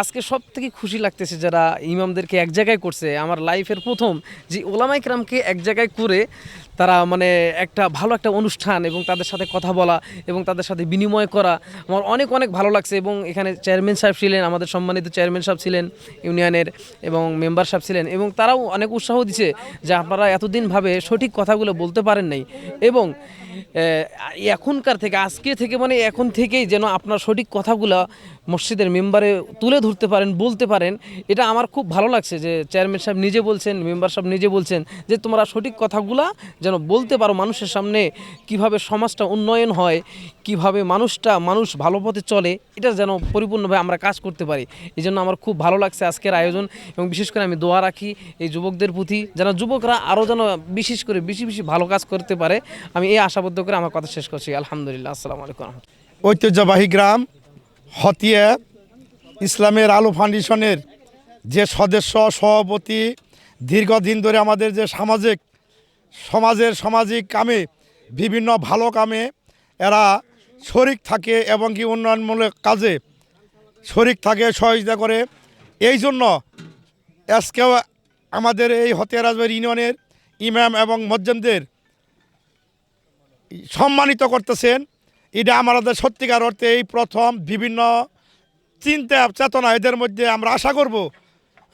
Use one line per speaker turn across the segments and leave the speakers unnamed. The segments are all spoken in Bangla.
আজকে সব থেকে খুশি লাগতেছে যারা ইমামদেরকে এক জায়গায় করছে, আমার লাইফের প্রথম যে ওলামাই ক্রামকে এক জায়গায় করে তারা মানে একটা ভালো একটা অনুষ্ঠান এবং তাদের সাথে কথা বলা এবং তাদের সাথে বিনিময় করা আমার অনেক অনেক ভালো লাগছে এবং এখানে চেয়ারম্যান সাহেব ছিলেন, আমাদের সম্মানিত চেয়ারম্যান সাহেব ছিলেন, ইউনিয়নের এবং মেম্বার সাহেব ছিলেন এবং তারাও অনেক উৎসাহ দিচ্ছে যে আপনারা এতদিন ভাবে সঠিক কথাগুলো বলতে পারেন নাই এবং এখনকার থেকে, আজকে থেকে মানে এখন থেকেই যেন আপনার সঠিক কথাগুলো মসজিদের মেম্বারে তুলে ধরতে পারেন, বলতে পারেন, এটা আমার খুব ভালো লাগছে যে চেয়ারম্যান সাহেব নিজে বলছেন মেম্বার সাহেব নিজে বলছেন যে তোমরা সঠিক কথাগুলা যেন বলতে পারো মানুষের সামনে, কীভাবে সমাজটা উন্নয়ন হয়, কীভাবে মানুষটা, মানুষ ভালো পথে চলে, এটা যেন পরিপূর্ণভাবে আমরা কাজ করতে পারি। এই জন্য আমার খুব ভালো লাগছে আজকের আয়োজন এবং বিশেষ করে আমি দোয়া রাখি এই যুবকদের প্রতি যেন যুবকরা আরও যেন বিশেষ করে বেশি বেশি ভালো কাজ করতে পারে। আমি এই আশাবদ্ধ করে আমার কথা শেষ করছি। আলহামদুলিল্লাহ। আসসালামু আলাইকুম।
ঐতিহ্যবাহী গ্রাম হতিয়া ইসলামের আলো ফাউন্ডেশনের যে সদস্য সভাপতি দীর্ঘদিন ধরে আমাদের যে সামাজিক সমাজের সামাজিক কামে, বিভিন্ন ভালো কামে এরা শরিক থাকে এবং কি উন্নয়নমূলক কাজে শরিক থাকে, সহযোগিতা করে। এই জন্য আজকেও আমাদের এই হতিয়া রাজবাড়ি ইউনিয়নের ইমাম এবং মজ্জেমদের সম্মানিত করতেছেন। এটা আমাদের সত্যিকার অর্থে এই প্রথম বিভিন্ন চিন্তা, চেতনা এদের মধ্যে আমরা আশা করব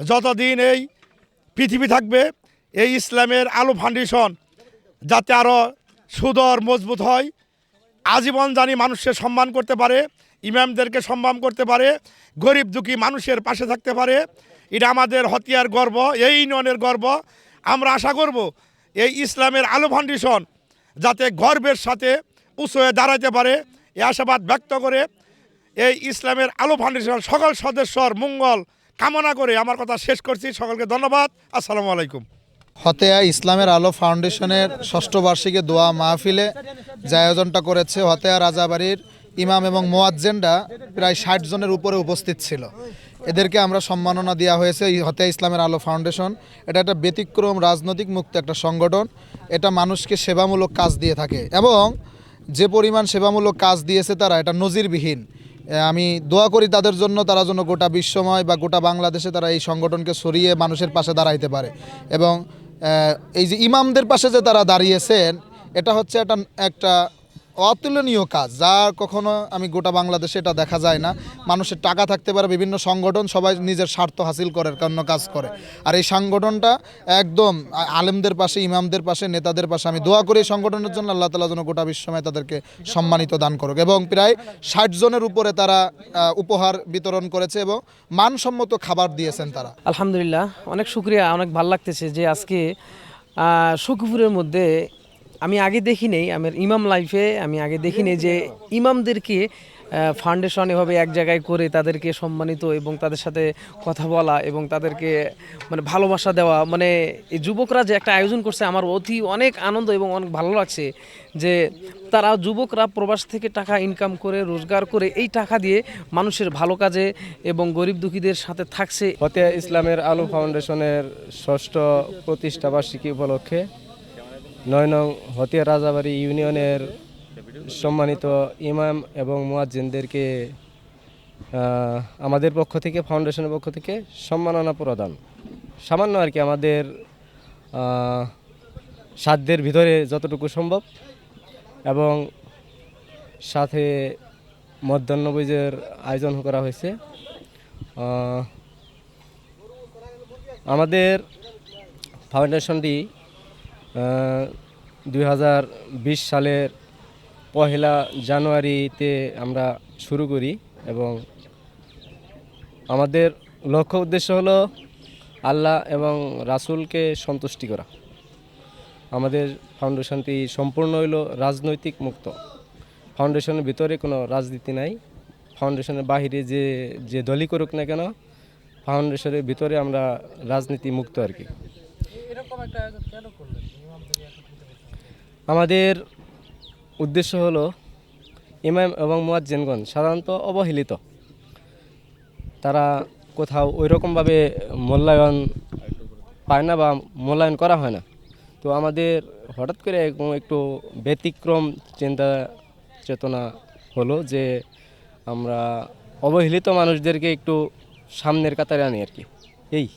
যতদিন এই পৃথিবী থাকবে, এই ইসলামের আলো ফাউন্ডেশন যাতে আরও সুদর, মজবুত হয়, আজীবন জানি মানুষের সম্মান করতে পারে, ইমামদেরকে সম্মান করতে পারে, গরিব দুঃখী মানুষের পাশে থাকতে পারে, এটা আমাদের হতিয়ার গর্ব, এই ইউনিয়নের গর্ব। আমরা আশা করব এই ইসলামের আলো ফাউন্ডেশন যাতে গর্বের সাথে উঁচু দাঁড়াতে পারে, এ আশাবাদ ব্যক্ত করে এই ইসলামের আলো ফাউন্ডেশন সকল সদস্যর মঙ্গল কামনা করে আমার কথা শেষ করছি। সকলকে ধন্যবাদ। আসসালামু আলাইকুম।
হতেয়া ইসলামের আলো ফাউন্ডেশনের ষষ্ঠ বার্ষিকী দোয়া মাহফিলে যে আয়োজনটা করেছে হতেয়া রাজাবাড়ির ইমাম এবং মোয়াজ্জেনরা প্রায় ষাট জনের উপরে উপস্থিত ছিল। এদেরকে আমরা সম্মাননা দেওয়া হয়েছে হতেয়া ইসলামের আলো ফাউন্ডেশন। এটা একটা ব্যতিক্রম, রাজনৈতিক মুক্ত একটা সংগঠন। এটা মানুষকে সেবামূলক কাজ দিয়ে থাকে এবং যে পরিমাণ সেবামূলক কাজ দিয়েছে তারা, এটা নজিরবিহীন। আমি দোয়া করি তাদের জন্য, তারা যেন গোটা বিশ্বময় বা গোটা বাংলাদেশে তারা এই সংগঠনকে সরিয়ে মানুষের পাশে দাঁড়াইতে পারে। এবং এই যে ইমামদের পাশে যে তারা দাঁড়িয়েছেন, এটা হচ্ছে একটা একটা অতুলনীয় কাজ, যা কখনো আমি গোটা বাংলাদেশে এটা দেখা যায় না। মানুষের টাকা থাকতে পারে, বিভিন্ন সংগঠন সবাই নিজের স্বার্থ হাসিল করার জন্য কাজ করে। আর এই সংগঠনটা একদম আলেমদের পাশে, ইমামদের পাশে, নেতাদের পাশে, আমি দোয়া করি এই সংগঠনের জন্য, আল্লাহ তালা যেন গোটা বিশ্বময় তাদেরকে সম্মানিত দান করুক। এবং প্রায় ষাট জনের উপরে তারা উপহার বিতরণ করেছে এবং মানসম্মত খাবার দিয়েছেন তারা।
আলহামদুলিল্লাহ, অনেক শুক্রিয়া, অনেক ভালো লাগতেছে যে আজকে সখীপুরের মধ্যে আমি আগে দেখি নেই, আমার ইমাম লাইফে আমি আগে দেখি নেই যে ইমামদেরকে ফাউন্ডেশন এভাবে এক জায়গায় করে তাদেরকে সম্মানিত এবং তাদের সাথে কথা বলা এবং তাদেরকে মানে ভালোবাসা দেওয়া। মানে এই যুবকরা যে একটা আয়োজন করছে আমার অতি অনেক আনন্দ এবং অনেক ভালো লাগছে যে তারা যুবকরা প্রবাস থেকে টাকা ইনকাম করে, রোজগার করে এই টাকা দিয়ে মানুষের ভালো কাজে এবং গরিব দুঃখীদের সাথে থাকছে।
ফতে ইসলামের আলো ফাউন্ডেশনের ষষ্ঠ প্রতিষ্ঠাবার্ষিকী উপলক্ষে নয় নং হতিয়া রাজাবাড়ি ইউনিয়নের সম্মানিত ইমাম এবং মুয়াজ্জিনদেরকে আমাদের পক্ষ থেকে, ফাউন্ডেশনের পক্ষ থেকে সম্মাননা প্রদান। সামান্য আর কি আমাদের সাধ্যের ভিতরে যতটুকু সম্ভব এবং সাথে মধ্যাহ্নভোজের আয়োজন করা হয়েছে। আমাদের ফাউন্ডেশনটি দুই হাজার বিশ সালের পহেলা জানুয়ারিতে আমরা শুরু করি এবং আমাদের লক্ষ্য উদ্দেশ্য হলো আল্লাহ এবং রাসূলকে সন্তুষ্টি করা। আমাদের ফাউন্ডেশনটি সম্পূর্ণ হইল রাজনৈতিক মুক্ত। ফাউন্ডেশনের ভিতরে কোনো রাজনীতি নাই। ফাউন্ডেশনের বাহিরে যে যে দলই করুক না কেন ফাউন্ডেশনের ভিতরে আমরা রাজনীতি মুক্ত আর কি। আমাদের উদ্দেশ্য হলো ইমাম এবং মুয়াজ্জেনগণ সাধারণত অবহেলিত। তারা কোথাও ওই রকমভাবে মূল্যায়ন পায় না বা মূল্যায়ন করা হয় না। তো আমাদের হঠাৎ করে একটু ব্যতিক্রম চিন্তা চেতনা হলো যে আমরা অবহেলিত মানুষদেরকে একটু সামনের কাতারে আনি আর কি। এই।